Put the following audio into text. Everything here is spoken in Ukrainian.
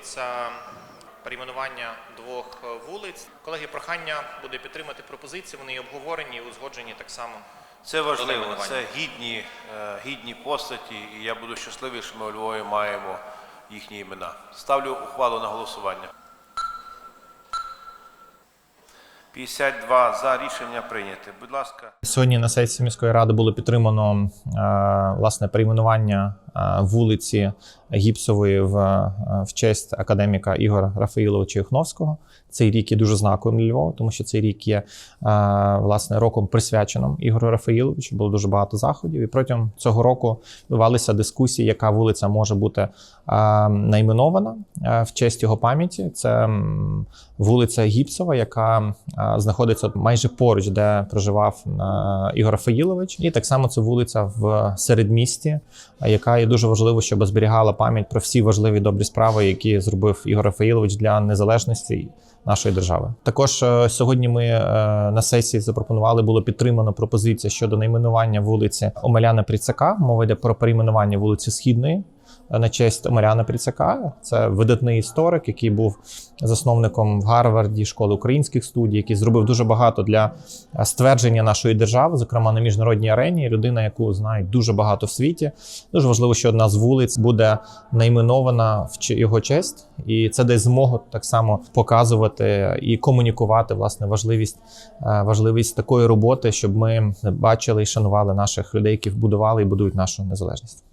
стосується перейменування двох вулиць. Колеги, прохання буде підтримати пропозиції. Вони обговорені і узгоджені так само. Це важливо, це гідні, е, гідні постаті, і я буду щасливий, що ми у Львові маємо їхні імена. Ставлю ухвалу на голосування. 52 за рішення прийняте. Будь ласка. Сьогодні на сесії міської ради було підтримано е, власне перейменування вулиці Гіпсової в, е, в честь академіка Ігора Рафаїловича Юхновського. Цей рік є дуже знаковим для Львова, тому що цей рік є е, власне роком присвяченим Ігорю Рафаїловичу. Було дуже багато заходів. І протягом цього року відбувалися дискусії, яка вулиця може бути е, найменована е, в честь його пам'яті. Це вулиця Гіпсова, яка е, знаходиться майже поруч, де проживав е, Ігор Рафаїлович. І так само це вулиця в середмісті, е, яка є дуже важливо, щоб зберігала пам'ять про всі важливі добрі справи, які зробив Ігор Рафаїлович для незалежності нашої держави. Також е, сьогодні ми е, на сесії запропонували було підтримано пропозиція щодо найменування вулиці Омеляна Пріцака. Мова йде про перейменування вулиці Східної. На честь Омеляна Пріцака, це видатний історик, який був засновником в Гарварді школи українських студій, який зробив дуже багато для е, ствердження нашої держави, зокрема на міжнародній арені. Людина, яку знають дуже багато в світі. Дуже важливо, що одна з вулиць буде найменована в його честь, і це дасть змогу так само показувати і комунікувати власне важливість, е, важливість такої роботи, щоб ми бачили і шанували наших людей, які вбудували і будують нашу незалежність.